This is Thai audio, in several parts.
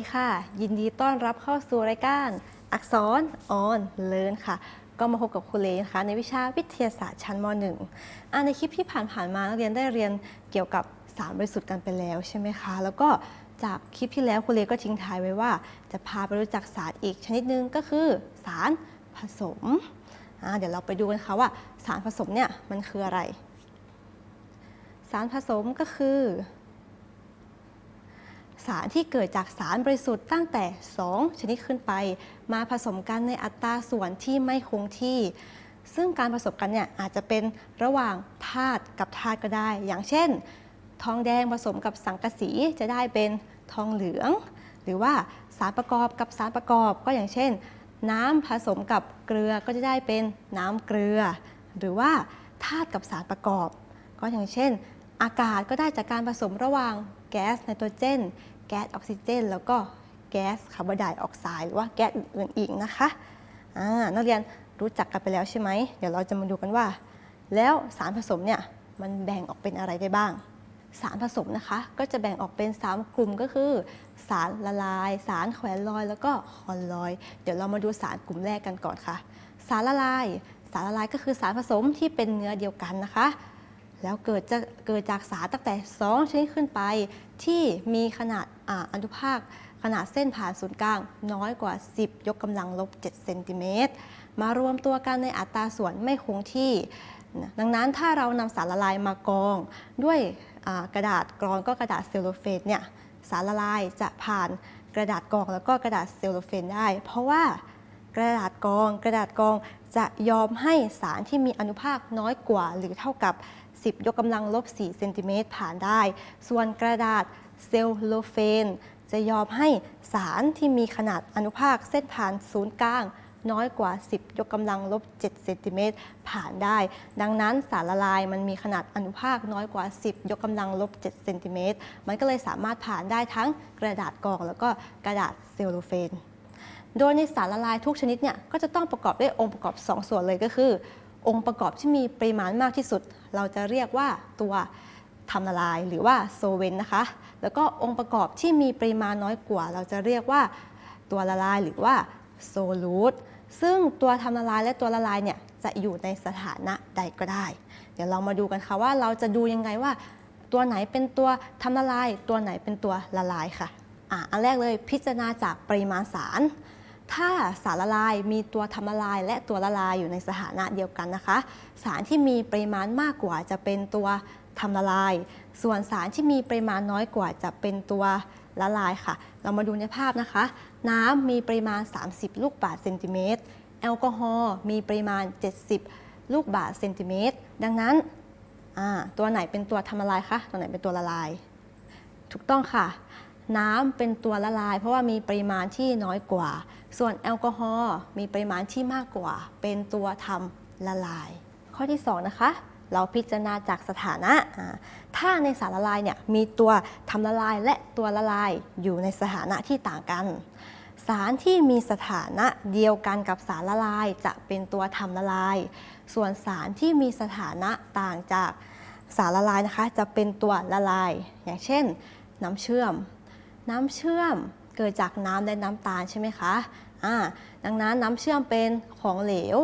ดีค่ะ ยินดีต้อนรับเข้าสู่รายการ อักษรออนเลินค่ะ ก็มาพบกับครูเลนะคะ ในวิชาวิทยาศาสตร์ชั้นม .1 อ่าในคลิปที่ผ่านๆมานักเรียนได้เรียนเกี่ยวกับสารบริสุทธิ์กันไปแล้วใช่ไหมคะ แล้วก็จากคลิปที่แล้วครูเลก็ทิ้งท้ายไว้ว่า จะพาไปรู้จักสารอีกชนิดนึงก็คือสารผสมอ่าเดี๋ยวเราไปดูกันค่ะว่าสารผสมเนี่ยมันคืออะไร สารผสมก็คือ สารที่เกิดจากสารบริสุทธิ์ตั้งแต่ 2 ชนิดขึ้นไป มาผสมกันในอัตราส่วนที่ไม่คงที่ ซึ่งการผสมกันเนี่ยอาจจะเป็นระหว่างธาตุกับธาตุก็ได้ อย่างเช่น ทองแดงผสมกับสังกะสีจะได้เป็นทองเหลือง หรือว่าสารประกอบกับสารประกอบก็อย่างเช่น น้ำผสมกับเกลือก็จะได้เป็นน้ำเกลือ หรือว่าธาตุกับสารประกอบ ก็อย่างเช่น อากาศก็ได้จากการผสมระหว่าง แก๊สไนโตรเจน แก๊สออกซิเจน แล้วก็แก๊สคาร์บอนไดออกไซด์หรือว่าแก๊สอื่นๆอีกนะคะอ่านักเรียนรู้จักกันไปแล้วใช่ไหม เดี๋ยวเราจะมาดูกันว่า แล้วสารผสมเนี่ยมันแบ่งออกเป็นอะไรได้บ้าง สารผสมนะคะ ก็จะแบ่งออกเป็น 3 กลุ่มก็คือ สารละลาย สารแขวนลอย แล้วก็คอนลอย เดี๋ยวเรามาดูสารกลุ่มแรกกันก่อนค่ะ สารละลาย สารละลายก็คือสารผสมที่เป็นเนื้อเดียวกันนะคะ แล้วเกิดจะเกิดจากสารตั้งแต่ 2 ชนิดขึ้นไป ที่มีขนาดอาอนุภาค ขนาดเส้นผ่านศูนย์กลาง น้อยกว่า 10 ยกกำลังลบ7เซนติเมตรมารวมตัวกันในอัตราส่วนไม่คงที่ ดังนั้นถ้าเรานำสารละลายมากรอง ด้วยกระดาษกรองก็กระดาษเซลโลเฟนเนี่ยสารละลายจะผ่านกระดาษกรองแล้วก็กระดาษเซลโลเฟนได้ เพราะว่ากระดาษกรอง กระดาษกรองจะยอมให้สารที่มีอนุภาคน้อยกว่าหรือเท่ากับ 10 ยกกำลังลบ4เซนติเมตรผ่านได้ ส่วนกระดาษเซลโลเฟน จะยอมให้สารที่มีขนาดอนุภาคเส้นผ่านศูนย์กลางน้อยกว่า 10 ยกกำลังลบ7เซนติเมตรผ่านได้ ดังนั้นสารละลายมันมีขนาดอนุภาคน้อยกว่า 10 ยกกำลังลบ7เซนติเมตรมันก็เลยสามารถผ่านได้ทั้งกระดาษกรองแล้วก็กระดาษเซลโลเฟน โดยในสารละลายทุกชนิดเนี่ยก็จะต้องประกอบด้วยองค์ประกอบ 2 ส่วนเลยก็คือ องค์ประกอบที่มีปริมาณมากที่สุด เราจะเรียกว่าตัวทำละลายหรือว่าโซเวนนะคะ แล้วก็องค์ประกอบที่มีปริมาณน้อยกว่า เราจะเรียกว่าตัวละลายหรือว่าโซลูตซึ่งตัวทำละลายและตัวละลายเนี่ยจะอยู่ในสถานะใดก็ได้ เดี๋ยวเรามาดูกันค่ะว่าเราจะดูยังไงว่า ตัวไหนเป็นตัวทำละลาย ตัวไหนเป็นตัวละลายค่ะอะอันแรกเลยพิจารณาจากปริมาณสาร ถ้าสารละลายมีตัวทำละลาย และตัวละลายอยู่ในสถานะเดียวกันนะคะ สารที่มีปริมาณมากกว่าจะเป็นตัวทำละลาย ส่วนสารที่มีปริมาณน้อยกว่าจะเป็นตัวละลายค่ะ เรามาดูในภาพนะคะ น้ำมีปริมาณ 30 ลูกบาศก์เซนติเมตร แอลกอฮอล์มีปริมาณ 70 ลูกบาศก์เซนติเมตร ดังนั้นตัวไหนเป็นตัวทำละลายคะ ตัวไหนเป็นตัวละลาย ถูกต้องค่ะ น้ำเป็นตัวละลาย เพราะว่ามีปริมาณที่น้อยกว่า ส่วนแอลกอฮอล์มีปริมาณที่มากกว่า เป็นตัวทำละลาย ข้อที่2นะคะเราพิจารณาจากสถานะ ถ้าในสารละลายเนี่ยมีตัวทำละลายและตัวละลายอยู่ในสถานะที่ต่างกัน สารที่มีสถานะเดียวกันกับสารละลายจะเป็นตัวทำละลาย ส่วนสารที่มีสถานะต่างจากสารละลายนะคะ จะเป็นตัวละลาย อย่างเช่น น้ำเชื่อม น้ำเชื่อม เกิดจากน้ำและน้ำตาลใช่ไหมคะอ่าดังนั้นน้ำเชื่อมเป็นของเหลว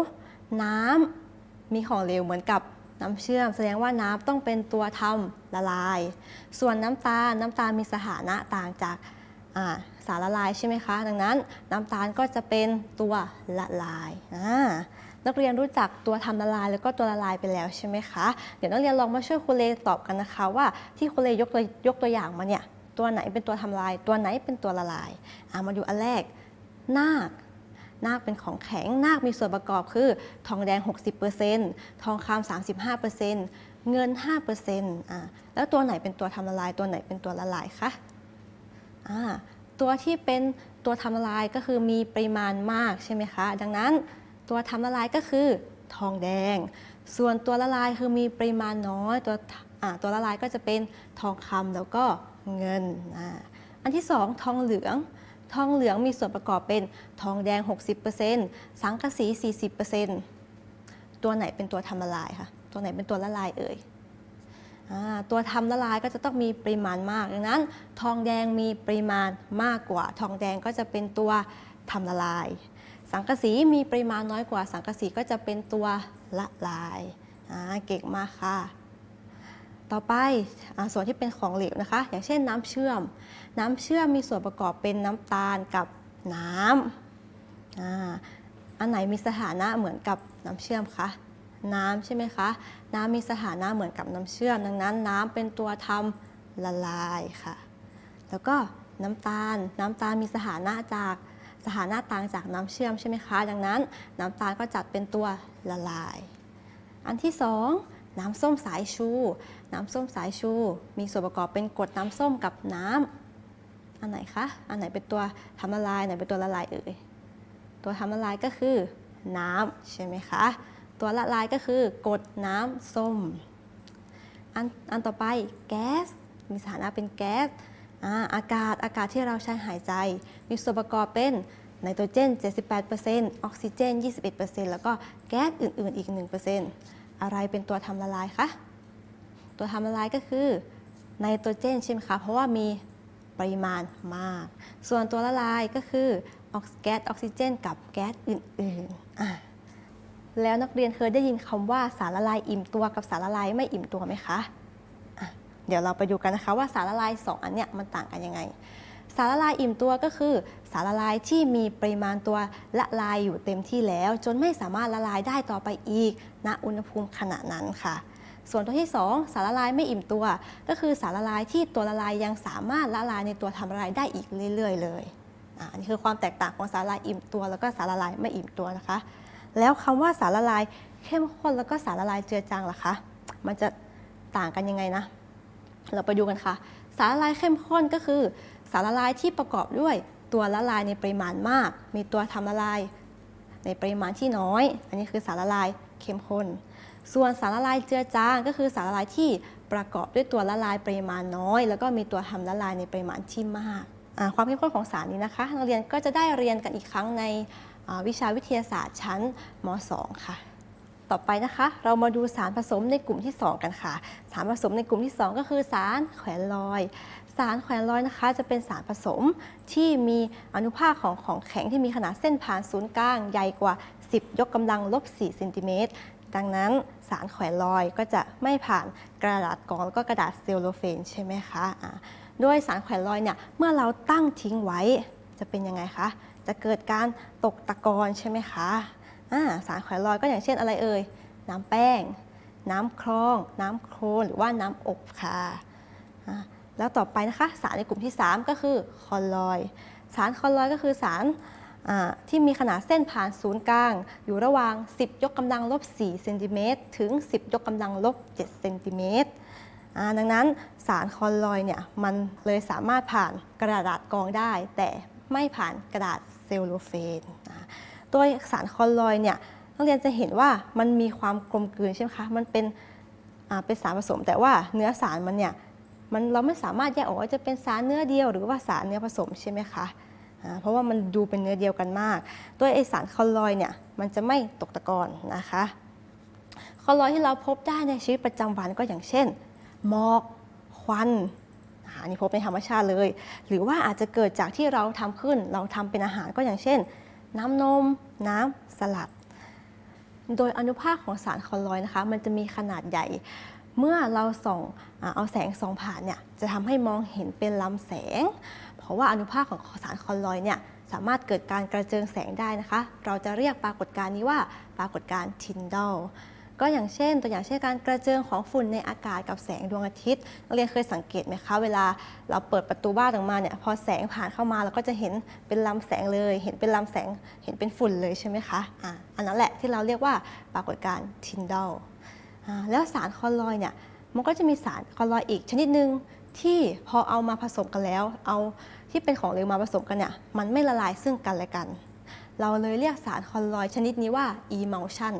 น้ำมีของเหลวเหมือนกับน้ำเชื่อม แสดงว่าน้ำต้องเป็นตัวทำละลาย ส่วนน้ำตาลน้ำตาลมีสถานะต่างจากาสารละลายใช่ไหมคะ ดังนั้นน้ำตาลก็จะเป็นตัวละลายอ่านักเรียนรู้จักตัวทำละลายแล้วก็ตัวละลายไปแล้วใช่ไหมคะ เดี๋ยวนักเรียนลองมาช่วยครูเลตอบกันนะคะว่าที่ครูเลยกตัวยกตัวอย่างมาเนี่ย ตัวไหนเป็นตัวทำลาย ตัวไหนเป็นตัวละลายอามาดูอันแรกนาคนาคเป็นของแข็งนาคมีส่วนประกอบคือ ทองแดง 60%ทองคำ35%เงิน 5%อ่าแล้วตัวไหนเป็นตัวทำละลาย ตัวไหนเป็นตัวละลายคะอ่าตัวที่เป็นตัวทำละลายก็คือมีปริมาณมากใช่ไหมคะ ดังนั้นตัวทำละลายก็คือทองแดง ส่วนตัวละลายคือมีปริมาณน้อย ตัวตัวละลายก็จะเป็นทองคำแล้วก็ เงิน อันที่สองทองเหลือง ทองเหลืองมีส่วนประกอบเป็นทองแดง 60%สังกะสี 40%ตัวไหนเป็นตัวทำละลายคะตัวไหนเป็นตัวละลายเอ่ยตัวทำละลายก็จะต้องมีปริมาณมาก ดังนั้น ทองแดงมีปริมาณมากกว่า ทองแดงก็จะเป็นตัวทำละลาย สังกะสีมีปริมาณน้อยกว่า สังกะสีก็จะเป็นตัวละลาย เก่งมากค่ะ ต่อไปอส่วนที่เป็นของเหลวนะคะ อย่างเช่นน้ำเชื่อม น้ำเชื่อมมีส่วนประกอบเป็นน้ำตาลกับน้ำอ่าอันไหนมีสถานะเหมือนกับน้ำเชื่อมคะน้ำใช่ไหมคะ น้ำมีสถานะเหมือนกับน้ำเชื่อม ดังนั้น น้ำเป็นตัวทำละลายค่ะ แล้วก็น้ำตาล น้ำตาลมีสถานะจากสถานะต่างจากน้ำเชื่อมใช่ไหมคะ ดังนั้น น้ำตาลก็จัดเป็นตัวละลาย อันที่สองน้ำส้มสายชู น้ำส้มสายชู มีส่วนประกอบเป็นกรดน้ำส้มกับน้ำอันไหนคะ อันไหนเป็นตัวทำละลายไหนเป็นตัวละลายเอ่ย ตัวทำละลายก็คือน้ำใช่ไหมคะ ตัวละลายก็คือกรดน้ำส้ม อันอันต่อไปแก๊ส มีสถานะเป็นแก๊สอ่าอากาศอากาศที่เราใช้หายใจ มีส่วนประกอบเป็นไนโตรเจน 78%ออกซิเจน 21%แล้วก็แก๊สอื่น ๆ อีก 1%อะไรเป็นตัวทำละลายคะ ตัวทำละลายก็คือไนโตรเจนใช่ไหมคะ เพราะว่ามีปริมาณมาก ส่วนตัวละลายก็คือออกแก๊สออกซิเจน กับแก๊สอื่นๆ แล้วนักเรียนเคยได้ยินคำว่าสารละลายอิ่มตัวกับสารละลายไม่อิ่มตัวไหมคะะเดี๋ยวเราไปดูกันนะคะว่าสารละลายสองอันเนี้ยมันต่างกันยังไง สารละลายอิ่มตัวก็คือ สารละลายที่มีปริมาณตัวละลายอยู่เต็มที่แล้ว จนไม่สามารถละลายได้ต่อไปอีกณอุณหภูมิขณะนั้นค่ะ ส่วนตัวที่ 2 สารละลายไม่อิ่มตัว ก็คือสารละลายที่ตัวละลายยังสามารถละลายในตัวทำละลายได้อีกเรื่อย ๆ เลยอ่าอันนี้คือความแตกต่างของสารละลายอิ่มตัว แล้วก็สารละลายไม่อิ่มตัวนะคะ แล้วคำว่าสารละลายเข้มข้นแล้วก็สารละลายเจือจางล่ะคะ มันจะต่างกันยังไงนะ เราไปดูกันค่ะ สารละลายเข้มข้นก็คือ สารละลายที่ประกอบด้วยตัวละลายในปริมาณมาก มีตัวทำละลายในปริมาณที่น้อย อันนี้คือสารละลายเข้มข้น ส่วนสารละลายเจือจางก็คือสารละลายที่ประกอบด้วยตัวละลายปริมาณน้อย แล้วก็มีตัวทำละลายในปริมาณที่มาก ความเข้มข้นของสารนี้นะคะนักเรียนก็จะได้เรียนกันอีกครั้งในวิชาวิทยาศาสตร์ชั้นม .2 ค่ะ ต่อไปนะคะ เรามาดูสารผสมในกลุ่มที่ 2 กันค่ะ สารผสมในกลุ่มที่ 2 ก็คือสารแขวนลอย สารแขวนลอยนะคะ จะเป็นสารผสมที่มีอนุภาคของของแข็งที่มีขนาดเส้นผ่านศูนย์กลางใหญ่กว่า 10 ยกกำลังลบ4เซนติเมตร ดังนั้นสารแขวนลอยก็จะไม่ผ่านกระดาษกรองแล้วก็กระดาษเซลโลเฟนใช่ไหมคะอ่าด้วยสารแขวนลอยเนี่ยเมื่อเราตั้งทิ้งไว้จะเป็นยังไงคะ จะเกิดการตกตะกอนใช่ไหมคะอ่าสารแขวนลอยก็อย่างเช่นอะไรเอ่ย น้ำแป้ง น้ำคลอง น้ำโคลนหรือว่าน้ำอบค่ะแล้วต่อไปนะคะ สารในกลุ่มที่ 3 ก็คือคอลลอย สารคอลลอยก็คือสาร ที่มีขนาดเส้นผ่านศูนย์กลาง อยู่ระหว่าง 10 ยกกำลังลบ4เซนติเมตรถึง 10 ยกกำลังลบ7เซนติเมตรดังนั้นสารคอลลอยเนี่ยมันเลยสามารถผ่านกระดาษกรองได้ แต่ไม่ผ่านกระดาษเซลโลเฟนนะโดยสารคอลลอยเนี่ยนักเรียนจะเห็นว่ามันมีความกลมกลืนใช่ไหมคะ มันเป็นเป็นสารผสม แต่ว่าเนื้อสารมันเนี่ยมันเราไม่สามารถแยกออกว่าจะเป็นสารเนื้อเดียว หรือว่าสารเนื้อผสมใช่ไหมคะ เพราะว่ามันดูเป็นเนื้อเดียวกันมากโดยไอสารคอลอยเนี่ยมันจะไม่ตกตะกอนนะคะคอลอยที่เราพบได้ในชีวิตประจำวันก็อย่างเช่นหมอกควันอันนี้พบในธรรมชาติเลย หรือว่าอาจจะเกิดจากที่เราทำขึ้น เราทำเป็นอาหารก็อย่างเช่น น้ำนม น้ำสลัด โดยอนุภาคของสารคอลอยนะคะ มันจะมีขนาดใหญ่ เมื่อเราส่องเอาแสงส่องผ่านเนี่ยจะทำให้มองเห็นเป็นลำแสง เพราะว่าอนุภาคของสารคอลลอยเนี่ยสามารถเกิดการกระเจิงแสงได้นะคะ เราจะเรียกปรากฏการณ์นี้ว่าปรากฏการณ์ทินดอลก็อย่างเช่น ตัวอย่างเช่นการกระเจิงของฝุ่นในอากาศกับแสงดวงอาทิตย์นักเรียนเคยสังเกตไหมคะ เวลาเราเปิดประตูบ้านออกมาเนี่ยพอแสงผ่านเข้ามาเราก็จะเห็นเป็นลำแสงเลย เห็นเป็นลำแสงเห็นเป็นฝุ่นเลยใช่ไหมคะอ่าอันนั้นแหละที่เราเรียกว่าปรากฏการณ์ทินดอลแล้วสารคอลลอยเนี่ยมันก็จะมีสารคอลลอยอีกชนิดหนึ่ง ที่พอเอามาผสมกันแล้ว เอาที่เป็นของเหลวมาผสมกันเนี่ยมันไม่ละลายซึ่งกันและกัน เราเลยเรียกสารคอลลอยชนิดนี้ว่า emulsion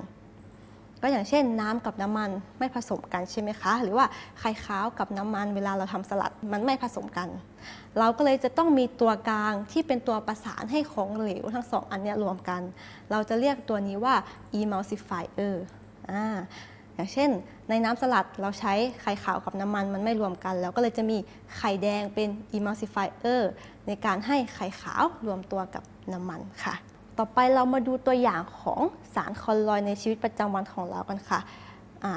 ก็อย่างเช่นน้ำกับน้ำมันไม่ผสมกันใช่ไหมคะ หรือว่าไข่ขาวกับน้ำมันเวลาเราทำสลัดมันไม่ผสมกัน เราก็เลยจะต้องมีตัวกลางที่เป็นตัวประสานให้ของเหลวทั้งสองอันนี้รวมกัน เราจะเรียกตัวนี้ว่า emulsifier อ่า อย่างเช่น ในน้ำสลัดเราใช้ไข่ขาวกับน้ำมันมันไม่รวมกัน แล้วก็เลยจะมีไข่แดงเป็น emulsifier ในการให้ไข่ขาวรวมตัวกับน้ำมันค่ะ ต่อไปเรามาดูตัวอย่างของสารคอลลอยในชีวิตประจำวันของเรากันค่ะ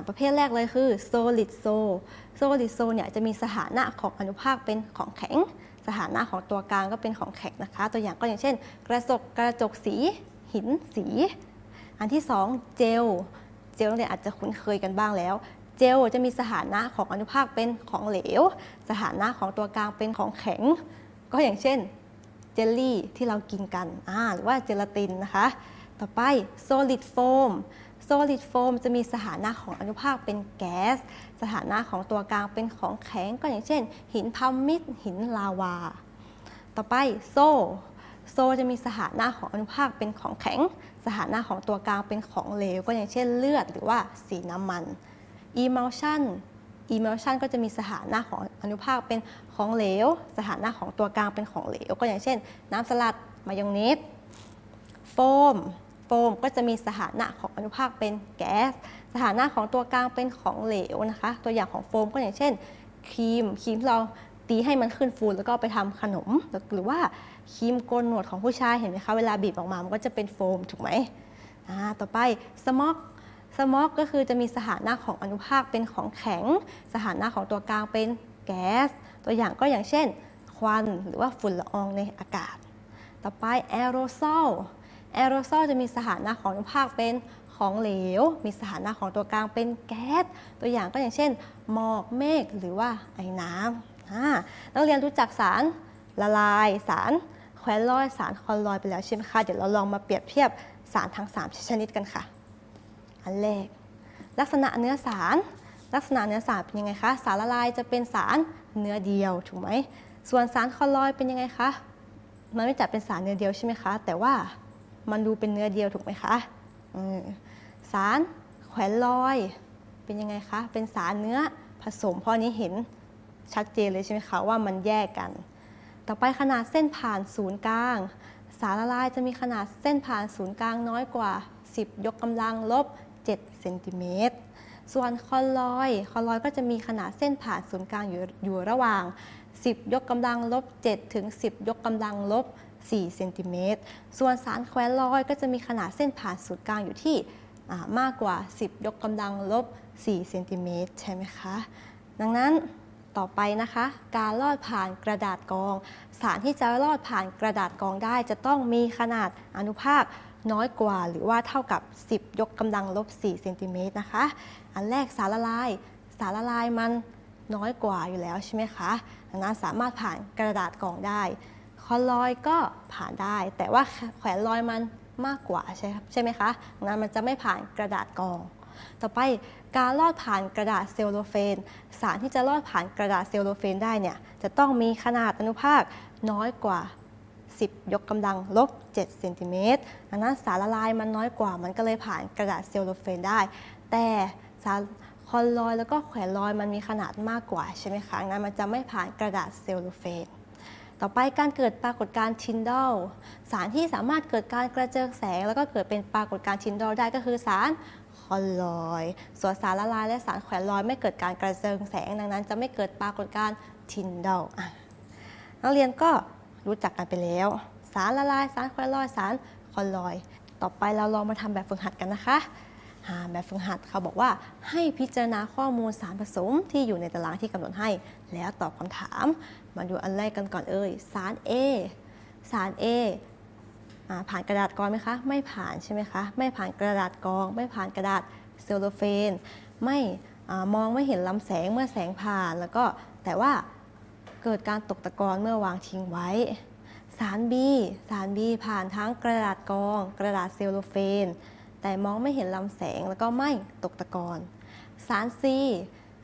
ประเภทแรกเลยคือ solid sol solid sol เนี่ยจะมีสถานะของอนุภาคเป็นของแข็ง สถานะของตัวกลางก็เป็นของแข็งนะคะ ตัวอย่างก็อย่างเช่น กระจกกระจกสี หินสี อันที่สองเจล เจลเนี่ยอาจจะคุ้นเคยกันบ้างแล้ว เจลจะมีสถานะของอนุภาคเป็นของเหลว สถานะของตัวกลางเป็นของแข็ง ก็อย่างเช่นเจลลี่ที่เรากินกันหรือว่าเจลาตินนะคะ ต่อไป solid foam solid foam จะมีสถานะของอนุภาคเป็นแก๊ส สถานะของตัวกลางเป็นของแข็ง ก็อย่างเช่น หินพัมมิดหินลาวา ต่อไปโซโซจะมีสถานะของอนุภาคเป็นของแข็ง สถานะของตัวกลางเป็นของเหลว ก็อย่างเช่นเลือดหรือว่าสีน้ำมัน emulsion emulsion ก็จะมีสถานะของอนุภาคเป็นของเหลว สถานะของตัวกลางเป็นของเหลว ก็อย่างเช่น น้ำสลัดมายองเนสโฟมโฟมก็จะมีสถานะของอนุภาคเป็นแก๊ส สถานะของตัวกลางเป็นของเหลวนะคะ ตัวอย่างของโฟมก็อย่างเช่นครีมครีมที่เราตีให้มันขึ้นฟูแล้วก็ไปทำขนม หรือว่า ครีมโกนหนวดของผู้ชายเห็นไหมคะเวลาบีบออกมามันก็จะเป็นโฟมถูกไหมต่อไปสมอกสมอกก็คือจะมีสถานะของอนุภาคเป็นของแข็ง สถานะของตัวกลางเป็นแก๊ส ตัวอย่างก็อย่างเช่น ควันหรือว่าฝุ่นละอองในอากาศ ต่อไปแอโรซลแอโรซลจะมีสถานะของอนุภาคเป็นของเหลว มีสถานะของตัวกลางเป็นแก๊ส ตัวอย่างก็อย่างเช่น หมอกเมฆหรือว่าไอ้น้ำนักเรียนรู้จักสารละลายสาร แควนลอยสารคอลลอยไปแล้วใช่ไหมคะ เดี๋ยวเราลองมาเปรียบเทียบสารทั้ง 3 ชนิดกันค่ะ อันแรก ลักษณะเนื้อสาร ลักษณะเนื้อสารเป็นยังไงคะ สารละลายจะเป็นสารเนื้อเดียวถูกไหม ส่วนสารคอลลอยเป็นยังไงคะ มันไม่จัดเป็นสารเนื้อเดียวใช่ไหมคะ แต่ว่ามันดูเป็นเนื้อเดียวถูกไหมคะสารแขวนลอย เป็นยังไงคะ เป็นสารเนื้อผสม เพราะอันนี้เห็นชัดเจนเลยใช่ไหมคะว่ามันแยกกัน ต่อไปขนาดเส้นผ่านศูนย์กลาง สารละลายจะมีขนาดเส้นผ่านศูนย์กลางน้อยกว่า 10 ยกกำลังลบ7เซนติเมตรส่วนคอลอยด์คอลอยด์ก็จะมีขนาดเส้นผ่านศูนย์กลางอยู่อยู่ระหว่าง 10 ยกกำลังลบ7ถึง 10 ยกกำลังลบ4เซนติเมตรส่วนสารแควนลอยก็จะมีขนาดเส้นผ่านศูนย์กลางอยู่ที่มากกว่า 10 ยกกำลังลบ4เซนติเมตรใช่ไหมคะ ดังนั้น ต่อไปนะคะ การลอดผ่านกระดาษกอง สารที่จะลอดผ่านกระดาษกองได้ จะต้องมีขนาดอนุภาคน้อยกว่า หรือว่าเท่ากับ 10 ยกกำลังลบ4เซนติเมตรนะคะ อันแรกสารละลาย สารละลายมันน้อยกว่าอยู่แล้วใช่ไหมคะดังนั้นสามารถผ่านกระดาษกองได้ คอลลอยก็ผ่านได้ แต่ว่าแขวนลอยมันมากกว่าใช่ใช่ไหมคะดังนั้นมันจะไม่ผ่านกระดาษกอง ต่อไป การลอดผ่านกระดาษเซลโลเฟน สารที่จะลอดผ่านกระดาษเซลโลเฟนได้เนี่ยจะต้องมีขนาดอนุภาคน้อยกว่า 10 ยกกำลังลบ7เซนติเมตรดังนั้นสารละลายมันน้อยกว่า มันก็เลยผ่านกระดาษเซลโลเฟนได้ แต่สารคอลลอยแล้วก็แขวนลอยมันมีขนาดมากกว่าใช่ไหมคะงั้นมันจะไม่ผ่านกระดาษเซลโลเฟนต่อไปการเกิดปรากฏการณ์ทินดอลสารที่สามารถเกิดการกระเจิงแสง แล้วก็เกิดเป็นปรากฏการณ์ทินดอลได้ก็คือสาร คอลลอย ส่วนสารละลายและสารแขวนลอย ไม่เกิดการกระเจิงแสงดังนั้น จะไม่เกิดปรากฏการณ์ทินดอลนักเรียนก็รู้จักกันไปแล้ว สารละลาย สารแขวนลอย สารคอลลอย ต่อไปเราลองมาทำแบบฝึกหัดกันนะคะแบบฝึกหัดเขาบอกว่าให้พิจารณาข้อมูลสารผสมที่อยู่ในตารางที่กำหนดให้ แล้วตอบคำถาม มาดูอันแรกกันก่อนเอ่ยสาร A สาร A ผ่านกระดาษกรองไหมคะ ไม่ผ่านใช่ไหมคะ ไม่ผ่านกระดาษกรอง ไม่ผ่านกระดาษเซลโลเฟน ไม่มองไม่เห็นลำแสงเมื่อแสงผ่าน แล้วก็แต่ว่าเกิดการตกตะกอนเมื่อวางทิ้งไว้ สาร B สาร B ผ่านทั้งกระดาษกรอง กระดาษเซลโลเฟน แต่มองไม่เห็นลำแสงแล้วก็ไม่ตกตะกอน สาร C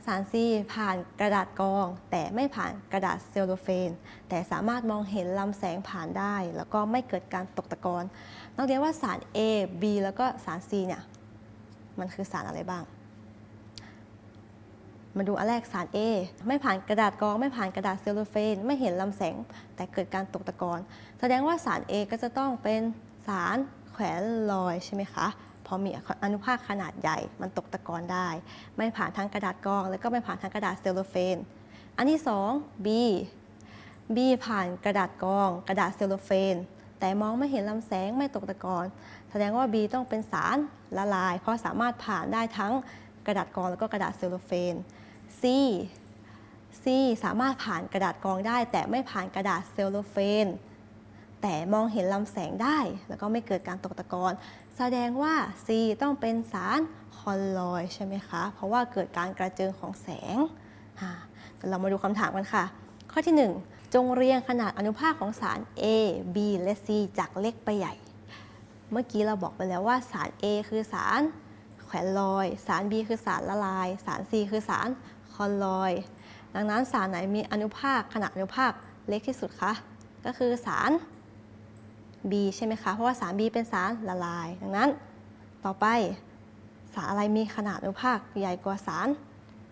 สาร C ผ่านกระดาษกรอง แต่ไม่ผ่านกระดาษเซลโลเฟน แต่สามารถมองเห็นลำแสงผ่านได้ แล้วก็ไม่เกิดการตกตะกอนนักเรียนว่าสาร A B แล้วก็สาร C เนี่ยมันคือสารอะไรบ้าง มาดูอันแรกสาร A ไม่ผ่านกระดาษกรอง ไม่ผ่านกระดาษเซลโลเฟน ไม่เห็นลำแสงแต่เกิดการตกตะกอนแสดงว่าสาร A ก็จะต้องเป็นสารแขวนลอยใช่ไหมคะ พอมีอนุภาคขนาดใหญ่มันตกตะกอนได้ ไม่ผ่านทางกระดาษกรอง แล้วก็ไม่ผ่านทางกระดาษเซลโลเฟน อันที่ 2 B B ผ่านกระดาษกรอง กระดาษเซลโลเฟน แต่มองไม่เห็นลำแสงไม่ตกตะกอนแสดงว่า B ต้องเป็นสารละลาย เพราะสามารถผ่านได้ทั้งกระดาษกรองแล้วก็กระดาษเซลโลเฟน C C สามารถผ่านกระดาษกรองได้ แต่ไม่ผ่านกระดาษเซลโลเฟนแต่มองเห็นลำแสงได้ แล้วก็ไม่เกิดการตกตะกอน แสดงว่า C ต้องเป็นสารคอลลอยใช่ไหมคะ เพราะว่าเกิดการกระเจิงของแสงอ่เรามาดูคำถามกันค่ะ ข้อที่ 1 จงเรียงขนาดอนุภาคของสาร A B และ C จากเล็กไปใหญ่ เมื่อกี้เราบอกไปแล้วว่าสาร A คือสารแขวนลอย สาร B คือสารละลาย สาร C คือสารคอลลอย ดังนั้นสารไหนมีอนุภาคขนาดอนุภาคเล็กที่สุดคะ ก็คือสาร B ใช่ไหมคะ เพราะว่าสาร B เป็นสารละลาย ดังนั้น ต่อไปสารอะไรมีขนาดอนุภาคใหญ่กว่าสาร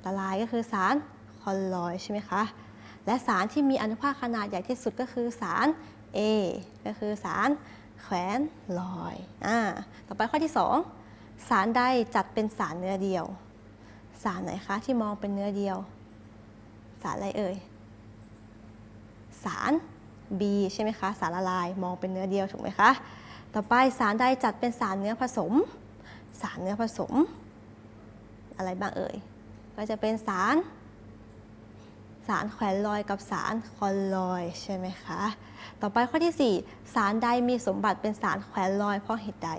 ละลายก็คือสารคอลลอยใช่ไหมคะ และสารที่มีอนุภาคขนาดใหญ่ที่สุดก็คือสาร A ก็คือสารแขวนลอยอ่าต่อไปข้อที่ 2 สารใดจัดเป็นสารเนื้อเดียว สารไหนคะที่มองเป็นเนื้อเดียว สารอะไรเอ่ย สาร B ใช่ไหมคะ สารละลายมองเป็นเนื้อเดียวถูกไหมคะ ต่อไปสารใดจัดเป็นสารเนื้อผสม สารเนื้อผสม อะไรบ้างเอ่ย ก็จะเป็นสาร สารแขวนลอยกับสารคอลลอยใช่ไหมคะ ต่อไปข้อที่ 4 สารใดมีสมบัติเป็นสารแขวนลอยเพราะเหตุใด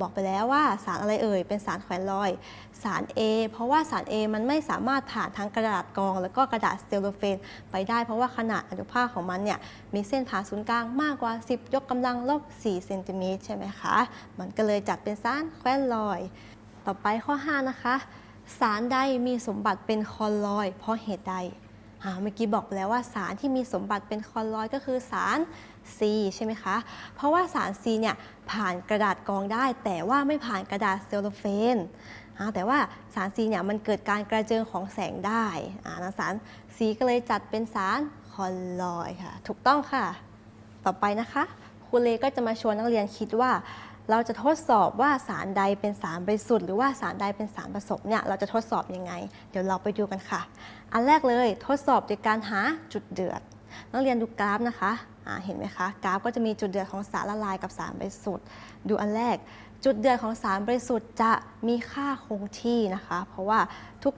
บอกไปแล้วว่าสารอะไรเอ่ย เป็นสารแขวนลอย สาร A เพราะว่าสาร A มันไม่สามารถผ่านทั้งกระดาษกรอง แล้วก็กระดาษเซลโลเฟนไปได้เพราะว่าขนาดอนุภาคของมันเนี่ยมีเส้นผ่าศูนย์กลางมากกว่า 10 ยกกำลังลบ4เซนติเมตรใช่ไหมคะ มันก็เลยจัดเป็นสารแขวนลอย ต่อไปข้อ 5 นะคะ สารใดมีสมบัติเป็นคอลลอย เพราะเหตุใด เมื่อกี้บอกไปแล้วว่าสารที่มีสมบัติเป็นคอลลอยด์ก็คือสาร C ใช่ไหมคะ เพราะว่าสาร C เนี่ยผ่านกระดาษกรองได้ แต่ว่าไม่ผ่านกระดาษเซลโลเฟนแต่ว่าสาร C เนี่ยมันเกิดการกระเจิงของแสงได้สาร C ก็เลยจัดเป็นสารคอลลอยด์ค่ะ ถูกต้องค่ะ ต่อไปนะคะครูเลก็จะมาชวนนักเรียนคิดว่า เราจะทดสอบว่าสารใดเป็นสารบริสุทธิ์หรือว่าสารใดเป็นสารผสมเนี่ยเราจะทดสอบยังไง เดี๋ยวเราไปดูกันค่ะ อันแรกเลยทดสอบโดยการหาจุดเดือด นักเรียนดูกราฟนะคะเห็นไหมคะกราฟก็จะมีจุดเดือดของสารละลายกับสารบริสุทธิ์ ดูอันแรก จุดเดือดของสารบริสุทธิ์จะมีค่าคงที่นะคะ เพราะว่า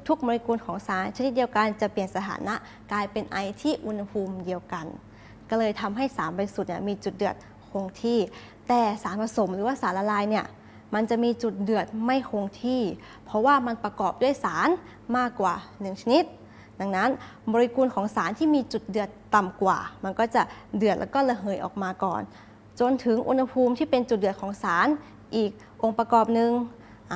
ทุกๆ โมเลกุลของสารชนิดเดียวกันจะเปลี่ยนสถานะกลายเป็นไอที่อุณหภูมิเดียวกัน ก็เลยทำให้สารบริสุทธิ์เนี่ยมีจุดเดือด คงที่ แต่สารผสมหรือว่าสารละลายเนี่ยมันจะมีจุดเดือดไม่คงที่ เพราะว่ามันประกอบด้วยสารมากกว่า 1 ชนิด ดังนั้นโมเลกุลของสารที่มีจุดเดือดต่ำกว่า มันก็จะเดือดแล้วก็ระเหยออกมาก่อน จนถึงอุณหภูมิที่เป็นจุดเดือดของสารอีกองค์ประกอบหนึ่ง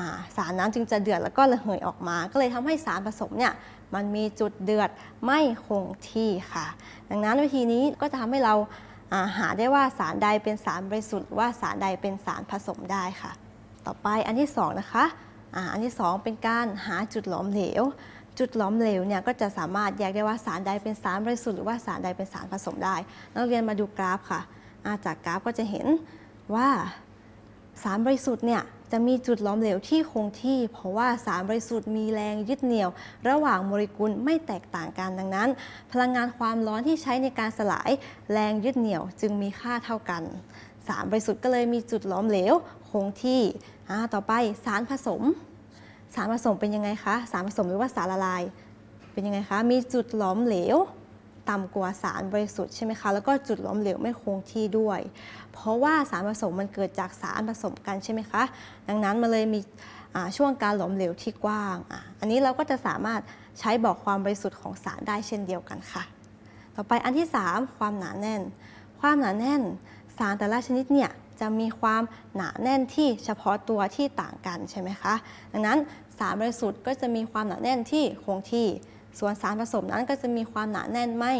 าสารนั้นจึงจะเดือดแล้วก็ระเหยออกมา ก็เลยทำให้สารผสมเนี่ยมันมีจุดเดือดไม่คงที่ค่ะ ดังนั้นวิธีนี้ก็จะทำให้เรา หาได้ว่าสารใดเป็นสารบริสุทธิ์หรือว่าสารใดเป็นสารผสมได้ค่ะ ต่อไปอันที่สองนะคะอันที่สองเป็นการหาจุดหลอมเหลว จุดหลอมเหลวเนี่ยก็จะสามารถแยกได้ว่าสารใดเป็นสารบริสุทธิ์หรือว่าสารใดเป็นสารผสมได้ นักเรียนมาดูกราฟค่ะาจากกราฟก็จะเห็นว่าสารบริสุทธิ์เนี่ย จะมีจุดหลอมเหลวที่คงที่ เพราะว่าสารบริสุทธิ์มีแรงยึดเหนี่ยว ระหว่างโมเลกุลไม่แตกต่างกันดังนั้น พลังงานความร้อนที่ใช้ในการสลาย แรงยึดเหนี่ยวจึงมีค่าเท่ากันสารบริสุทธิ์ก็เลยมีจุดหลอมเหลวคงที่ต่อไปสารผสม สารผสมเป็นยังไงคะ สารผสมหรือว่าสารละลาย เป็นยังไงคะ มีจุดหลอมเหลวต่ำกว่าสารบริสุทธิ์ใช่ไหมคะ แล้วก็จุดหลอมเหลวไม่คงที่ด้วย เพราะว่าสารผสมมันเกิดจากสารผสมกันใช่ไหมคะ ดังนั้นมันเลยมีช่วงการหลอมเหลวที่กว้างอ,อันนี้เราก็จะสามารถใช้บอกความบริสุทธิ์ของสารได้เช่นเดียวกันค่ะ ต่อไปอันที่ 3 ความหนาแน่น ความหนาแน่น สารแต่ละชนิดเนี่ยจะมีความหนาแน่นที่เฉพาะตัวที่ต่างกันใช่ไหมคะ ดังนั้นสารบริสุทธิ์ก็จะมีความหนาแน่นที่คงที่ ส่วนสารผสมนั้นก็จะมีความหนาแน่นไม่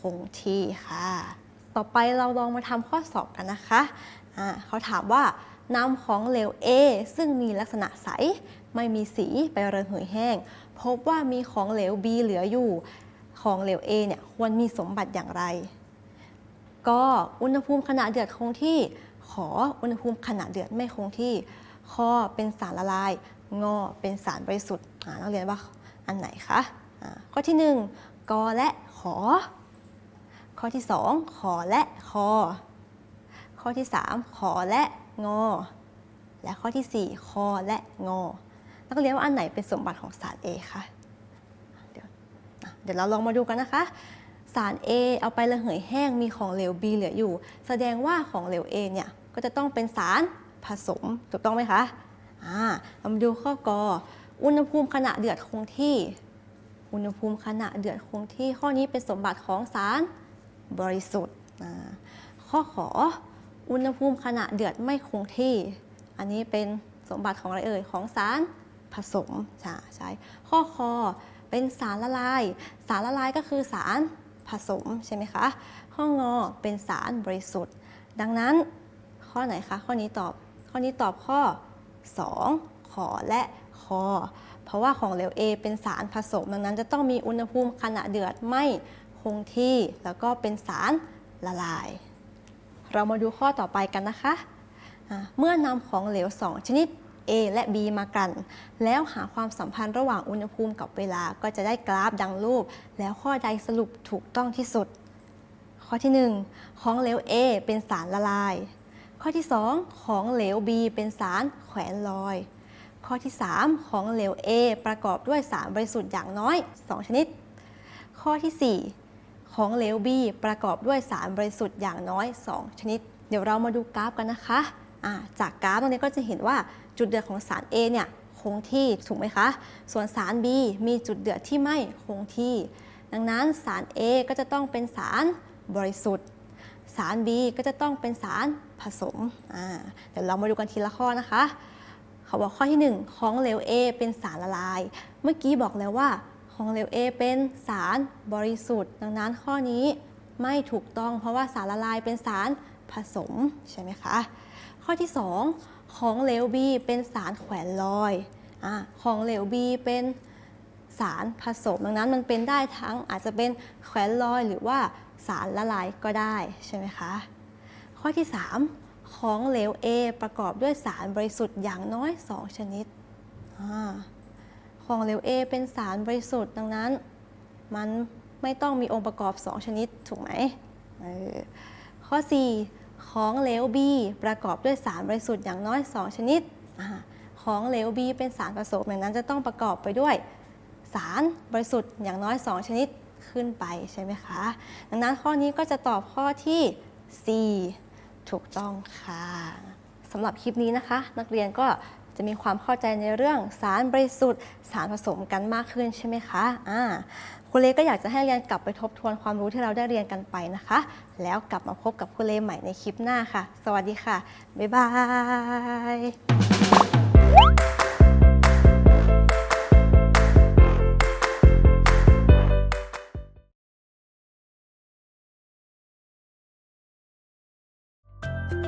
คงที่ค่ะ ต่อไปเราลองมาทำข้อสอบกันนะคะอ่าเขาถามว่านำของเหลว A ซึ่งมีลักษณะใส ไม่มีสีไประเหยแห้ง พบว่ามีของเหลว B เหลืออยู่ ของเหลว A เนี่ยควรมีสมบัติอย่างไร ก็อุณหภูมิขณะเดือดคงที่ ขออุณหภูมิขณะเดือดไม่คงที่คอเป็นสารละลาย งอเป็นสารบริสุทธิ์อ่านักเรียนว่าอันไหนคะอ่าข้อที่ 1กอและขอ ข้อที่ 2 ขอและคอ ข้อที่ 3 ขอและงอ และข้อทีสี่ 4 คอและงอ นักเรียนว่าอันไหนเป็นสมบัติของสาร A คะเดี๋ยวเดี๋ยวเราลองมาดูกันนะคะ สาร A เอาไประเหยแห้งมีของเหลว B เหลืออยู่ แสดงว่าของเหลว A เนี่ยก็จะต้องเป็นสารผสมถูกต้องไหมคะอ่าเรามาดูข้อกออุณหภูมิขณะเดือดคงที่ อุณหภูมิขณะเดือดคงที่ข้อนี้เป็นสมบัติของสาร บริสุทธิ์ข้อขออุณหภูมิขณะเดือดไม่คงที่ อันนี้เป็นสมบัติของอะไรเอ่ยของสารผสมใช่ใช่ข้อคอเป็นสารละลาย สารละลายก็คือสารผสมใช่ไหมคะ ข้องอเป็นสารบริสุทธิ์ ดังนั้นข้อไหนคะ ข้อนี้ตอบ ข้อนี้ตอบข้อ 2 ขอและคอ เพราะว่าของเหลว A เป็นสารผสม ดังนั้นจะต้องมีอุณหภูมิขณะเดือดไม่ คงที่แล้วก็เป็นสารละลาย เรามาดูข้อต่อไปกันนะคะ เมื่อนำของเหลว 2 ชนิด A และ B มากัน แล้วหาความสัมพันธ์ระหว่างอุณหภูมิกับเวลาก็จะได้กราฟดังรูป แล้วข้อใดสรุปถูกต้องที่สุด ข้อที่ 1 ของเหลว A เป็นสารละลาย ข้อที่ 2 ของเหลว B เป็นสารแขวนลอย ข้อที่ 3 ของเหลว A ประกอบด้วยสารบริสุทธิ์อย่างน้อย 2 ชนิด ข้อที่ 4 ของเหลว B ประกอบด้วยสารบริสุทธิ์อย่างน้อย 2 ชนิด เดี๋ยวเรามาดูกราฟกันนะคะาจากกราฟตรงนี้ก็จะเห็นว่าจุดเดือดของสาร A เนี่ยคงที่ถูกไหมคะ ส่วนสาร B มีจุดเดือดที่ไม่คงที่ ดังนั้นสาร A ก็จะต้องเป็นสารบริสุทธิ์ สาร B ก็จะต้องเป็นสารผสม เดี๋ยวเรามาดูกันทีละข้อนะคะ เขาบอกข้อที่ 1 ของเหลว A เป็นสารละลาย เมื่อกี้บอกแล้วว่า ของเหลว A เป็นสารบริสุทธิ์ ดังนั้นข้อนี้ไม่ถูกต้อง เพราะว่าสารละลายเป็นสารผสมใช่ไหมคะ ข้อที่ 2 ของเหลว B เป็นสารแขวนลอยอาของเหลว B เป็นสารผสม ดังนั้นมันเป็นได้ทั้งอาจจะเป็นแขวนลอยหรือว่าสารละลายก็ได้ใช่ไหมคะ ข้อที่ 3 ของเหลว A ประกอบด้วยสารบริสุทธิ์อย่างน้อย 2 ชนิดอ่า ของเหลว A เป็นสารบริสุทธิ์ดังนั้น มันไม่ต้องมีองค์ประกอบ 2 ชนิดถูกไหมออข้อ 4 ของเหลว B ประกอบด้วยสารบริสุทธิ์อย่างน้อย 2 ชนิดอของเหลว B เป็นสารผสมดังนั้นจะต้องประกอบไปด้วยสารบริสุทธิ์อย่างน้อย 2 ชนิดขึ้นไปใช่ไหมคะ ดังนั้นข้อนี้ก็จะตอบข้อที่ 4 ถูกต้องค่ะสำหรับคลิปนี้นะคะ นักเรียนก็ จะมีความเข้าใจในเรื่องสารบริสุทธิ์ สารผสมกันมากขึ้นใช่ไหมคะอ่าคุณเลก็อยากจะให้เรียนกลับไปทบทวนความรู้ที่เราได้เรียนกันไปนะคะ แล้วกลับมาพบกับคุณเลใหม่ในคลิปหน้าค่ะ สวัสดีค่ะ บ๊ายบาย